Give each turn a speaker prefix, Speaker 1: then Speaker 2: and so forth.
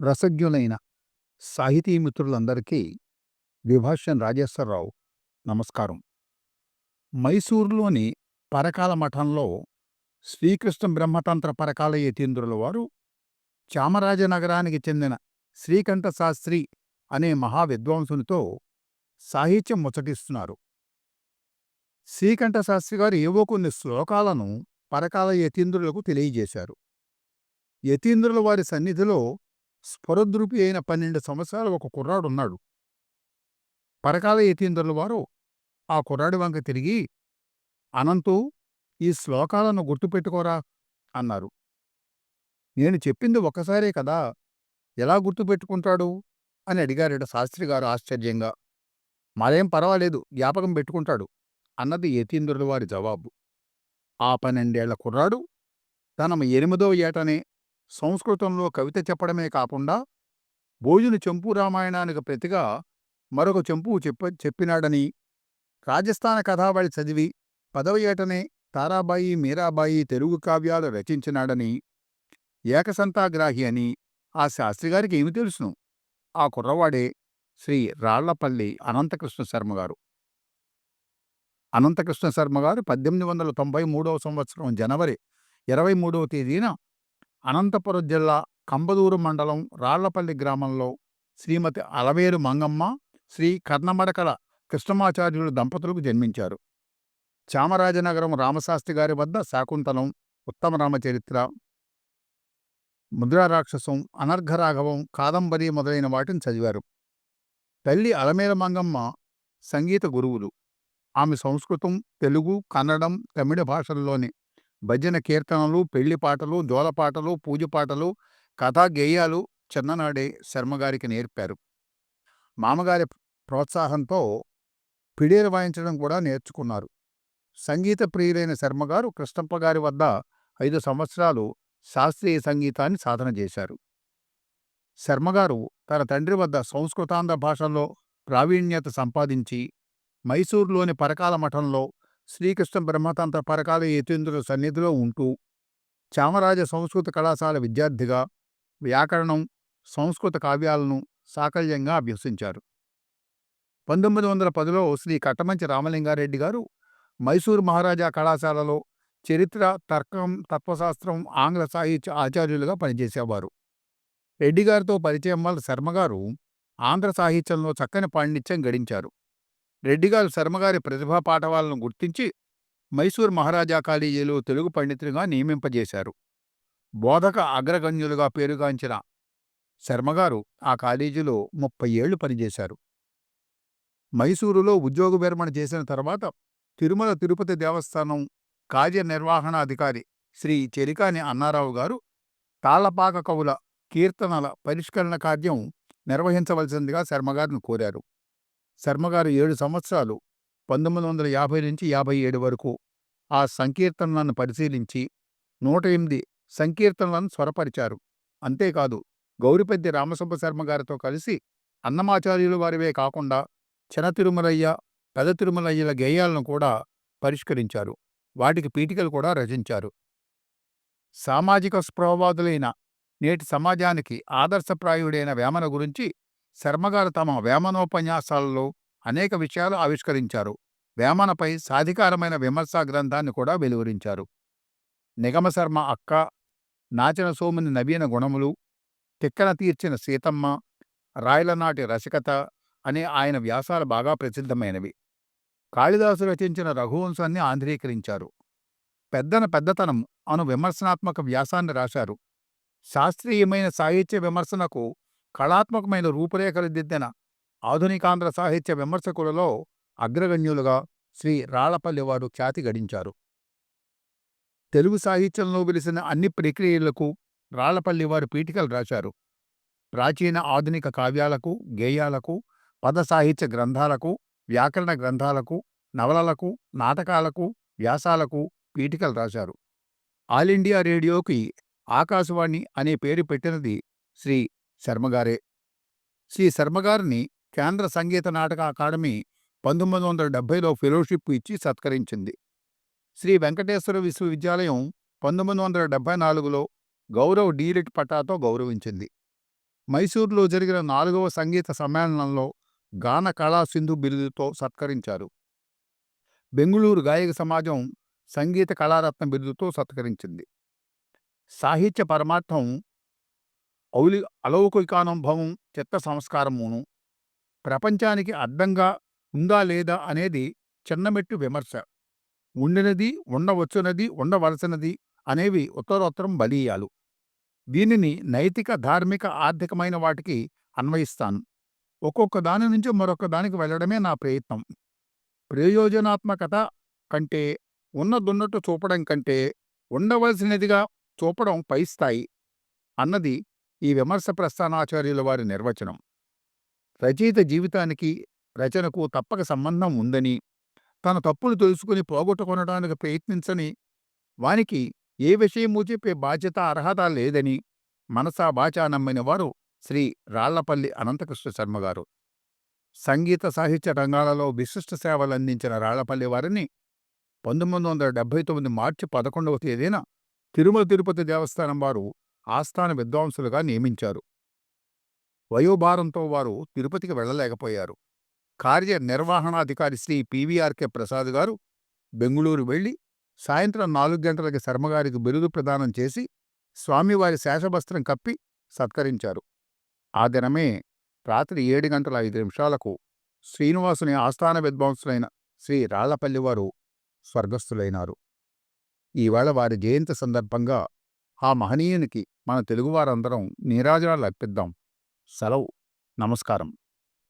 Speaker 1: రసజ్ఞులైన సాహితీ మిత్రులందరికీ విభాష్యం రాజేశ్వరరావు నమస్కారం. మైసూరులోని పరకాల మఠంలో శ్రీకృష్ణ బ్రహ్మతంత్ర పరకాల యతీంద్రుల వారు చామరాజనగరానికి చెందిన శ్రీకంఠ శాస్త్రి అనే మహా విద్వాంసునితో సాహిత్యం ముచ్చటిస్తున్నారు. శ్రీకంఠ శాస్త్రి గారు ఏవో కొన్ని శ్లోకాలను పరకాల యతీంద్రులకు తెలియజేశారు. యతీంద్రుల వారి సన్నిధిలో స్ఫురద్రూపి అయిన పన్నెండు సంవత్సరాల ఒక కుర్రాడున్నాడు. పరకాల యతీంద్రుల వారు ఆ కుర్రాడి వంక తిరిగి అనంతు ఈ శ్లోకాలను గుర్తుపెట్టుకోరా అన్నారు. నేను చెప్పింది ఒక్కసారే కదా ఎలా గుర్తుపెట్టుకుంటాడు? అని అడిగారట శాస్త్రి గారు ఆశ్చర్యంగా. మరేం పర్వాలేదు జ్ఞాపకం పెట్టుకుంటాడు అన్నది యతీంద్రుల వారి జవాబు. ఆ పన్నెండేళ్ళ కుర్రాడు తన ఎనిమిదో ఏటనే సంస్కృతంలో కవిత చెప్పడమే కాకుండా భోజుని చెంపు రామాయణానికి ప్రతిగా మరొక చెంపు చెప్ప చెప్పినాడని రాజస్థాన కథావళి చదివి పదవ ఏటనే తారాబాయి మీరాబాయి తెలుగు కావ్యాలు రచించినాడని ఏకసంతాగ్రాహి అని ఆ శాస్త్రిగారికి ఏమి తెలుసును? ఆ కుర్రవాడే శ్రీ రాళ్ళపల్లి అనంతకృష్ణ శర్మ గారు. అనంతకృష్ణ శర్మ గారు పద్దెనిమిది వందల తొంభై మూడవ సంవత్సరం జనవరి ఇరవై మూడవ తేదీన అనంతపురం జిల్లా కంబదూరు మండలం రాళ్ళపల్లి గ్రామంలో శ్రీమతి అలవేరు మంగమ్మ శ్రీ కర్ణమడకల కృష్ణమాచార్యులు దంపతులకు జన్మించారు. చామరాజనగరం రామశాస్త్రి గారి వద్ద శాకుంతలం ఉత్తమ రామచరిత్ర ముద్రారాక్షసం అనర్ఘరాఘవం కాదంబరి మొదలైన వాటిని చదివారు. తల్లి అలమేల మంగమ్మ సంగీత గురువులు. ఆమె సంస్కృతం తెలుగు కన్నడం తమిళ భాషల్లోని భజన కీర్తనలు పెళ్ళి పాటలు దోలపాటలు పూజ పాటలు కథా గేయాలు చిన్ననాడే శర్మగారికి నేర్పారు. మామగారి ప్రోత్సాహంతో పిడేలు వాయించడం కూడా నేర్చుకున్నారు. సంగీత ప్రియులైన శర్మగారు కృష్ణప్ప గారి వద్ద ఐదు సంవత్సరాలు శాస్త్రీయ సంగీతాన్ని సాధన చేశారు. శర్మగారు తన తండ్రి వద్ద సంస్కృతాంధ్ర భాషల్లో ప్రావీణ్యత సంపాదించి మైసూరులోని పరకాల మఠంలో శ్రీకృష్ణ బ్రహ్మతంత్ర పరకాల యతీంద్రుల సన్నిధిలో ఉంటూ చామరాజ సంస్కృత కళాశాల విద్యార్థిగా వ్యాకరణం సంస్కృత కావ్యాలను సాకల్యంగా అభ్యసించారు. పంతొమ్మిది వందల పదిలో శ్రీ కట్టమంచి రామలింగారెడ్డి గారు మైసూరు మహారాజా కళాశాలలో చరిత్ర తర్కం తత్వశాస్త్రం ఆంగ్ల సాహిత్య ఆచార్యులుగా పనిచేసేవారు. రెడ్డి గారితో పరిచయం వల్ల శర్మగారు ఆంధ్ర సాహిత్యంలో చక్కని పాండిత్యం గడించారు. రెడ్డిగారు శర్మగారి ప్రతిభా పాఠవాలను గుర్తించి మైసూర్ మహారాజా కాలేజీలో తెలుగు పండితులుగా నియమింపజేశారు. బోధక అగ్రగణ్యులుగా పేరుగాంచిన శర్మగారు ఆ కాలేజీలో ముప్పై ఏళ్ళు పనిచేశారు. మైసూరులో ఉద్యోగ విరమణ చేసిన తర్వాత తిరుమల తిరుపతి దేవస్థానం కార్యనిర్వహణాధికారి శ్రీ చెరికాని అన్నారావు గారు తాళ్ళపాక కవుల కీర్తనల పరిష్కరణ కార్యం నిర్వహించవలసిందిగా శర్మగారిని కోరారు. శర్మగారు ఏడు సంవత్సరాలు పంతొమ్మిది వందల యాభై నుంచి యాభై ఏడు వరకు ఆ సంకీర్తనలను పరిశీలించి నూట ఎనిమిది సంకీర్తనలను స్వరపరిచారు. అంతేకాదు గౌరిపెద్ది రామసుబ్బ శర్మ గారితో కలిసి అన్నమాచార్యులు వారివే కాకుండా చిన తిరుమలయ్య పెద తిరుమలయ్యల గేయాలను కూడా పరిష్కరించారు. వాటికి పీఠికలు కూడా రచించారు. సామాజిక స్పృహవాదులైన నేటి సమాజానికి ఆదర్శప్రాయుడైన వేమన గురించి శర్మగారు తమ వేమనోపన్యాసాలలో అనేక విషయాలు ఆవిష్కరించారు. వేమనపై సాధికారమైన విమర్శా గ్రంథాన్ని కూడా వెలువరించారు. నిగమశర్మ అక్క నాచిన సోముని నవీన గుణములు తిక్కన తీర్చిన సీతమ్మ రాయలనాటి రసికత అనే ఆయన వ్యాసాలు బాగా ప్రసిద్ధమైనవి. కాళిదాసు రచించిన రఘువంశాన్ని ఆంధ్రీకరించారు. పెద్దన పెద్దతనం అను విమర్శనాత్మక వ్యాసాన్ని రాశారు. శాస్త్రీయమైన సాహిత్య విమర్శనకు కళాత్మకమైన రూపురేఖలు దిద్దిన ఆధునికాంధ్ర సాహిత్య విమర్శకులలో అగ్రగణ్యులుగా శ్రీ రాళ్ళపల్లి వారు ఖ్యాతి గడించారు. తెలుగు సాహిత్యంలో వెలిసిన అన్ని ప్రక్రియలకు రాళ్ళపల్లి వారు పీఠికలు రాశారు. ప్రాచీన ఆధునిక కావ్యాలకు గేయాలకు పద సాహిత్య గ్రంథాలకు వ్యాకరణ గ్రంథాలకు నవలలకు నాటకాలకు వ్యాసాలకు పీఠికలు రాశారు. ఆల్ ఇండియా రేడియోకి ఆకాశవాణి అనే పేరు పెట్టినది శ్రీ శర్మగారే శ్రీ శర్మగారిని కేంద్ర సంగీత నాటక అకాడమీ పంతొమ్మిది వందల డెబ్బైలో ఫెలోషిప్ ఇచ్చి సత్కరించింది. శ్రీ వెంకటేశ్వర విశ్వవిద్యాలయం పంతొమ్మిది వందల డెబ్బై నాలుగులో గౌరవ్ డీలిట్ పట్టాతో గౌరవించింది. మైసూరులో జరిగిన నాలుగవ సంగీత సమ్మేళనంలో గాన కళా సింధు బిరుదుతో సత్కరించారు. బెంగుళూరు గాయక సమాజం సంగీత కళారత్న బిరుదుతో సత్కరించింది. సాహిత్య పరమార్థం ఔలి అలౌకికానుభవం చిత్త సంస్కారమును ప్రపంచానికి అర్థంగా ఉందా లేదా అనేది చిన్నమెట్టు విమర్శ. ఉండినది ఉండవచ్చునది ఉండవలసినది అనేవి ఉత్తరోత్తరం బలీయాలు. దీనిని నైతిక ధార్మిక ఆర్థికమైన వాటికి అన్వయిస్తాను. ఒక్కొక్క దాని నుంచి మరొక దానికి వెళ్ళడమే నా ప్రయత్నం. ప్రయోజనాత్మకత కంటే ఉన్నదున్నట్టు చూపడం కంటే ఉండవలసినదిగా చూపడం పై స్థాయి అన్నది ఈ విమర్శ ప్రస్థానాచార్యుల వారి నిర్వచనం. రచయిత జీవితానికి రచనకు తప్పక సంబంధం ఉందని తన తప్పులు తెలుసుకుని పోగొట్టుకొనడానికి ప్రయత్నించని వానికి ఏ విషయమూ చెప్పే బాధ్యత అర్హత లేదని మనసా బాచా నమ్మిన వారు శ్రీ రాళ్ళపల్లి అనంతకృష్ణ శర్మ గారు. సంగీత సాహిత్య రంగాలలో విశిష్ట సేవలు అందించిన రాళ్ళపల్లి వారిని పంతొమ్మిది వందల డెబ్బై తొమ్మిది మార్చి పదకొండవ తేదీన తిరుమల తిరుపతి దేవస్థానం వారు ఆస్థాన విద్వాంసులుగా నియమించారు. వయోభారంతో వారు తిరుపతికి వెళ్ళలేకపోయారు. కార్యనిర్వహణాధికారి శ్రీ పివిఆర్కే ప్రసాద్ గారు బెంగుళూరు వెళ్ళి సాయంత్రం నాలుగు గంటలకి శర్మగారికి బిరుదు ప్రదానం చేసి స్వామివారి శేషభస్త్రం కప్పి సత్కరించారు. ఆ దినమే రాత్రి ఏడు గంటల ఐదు నిమిషాలకు శ్రీనివాసుని ఆస్థాన విద్వాంసులైన శ్రీ రాళ్ళపల్లివారు స్వర్గస్థులైనారు. ఈవేళ వారి జయంతి సందర్భంగా ఆ మహనీయునికి మన తెలుగువారందరం నీరాజనాలు అర్పిద్దాం. సెలవు. నమస్కారం.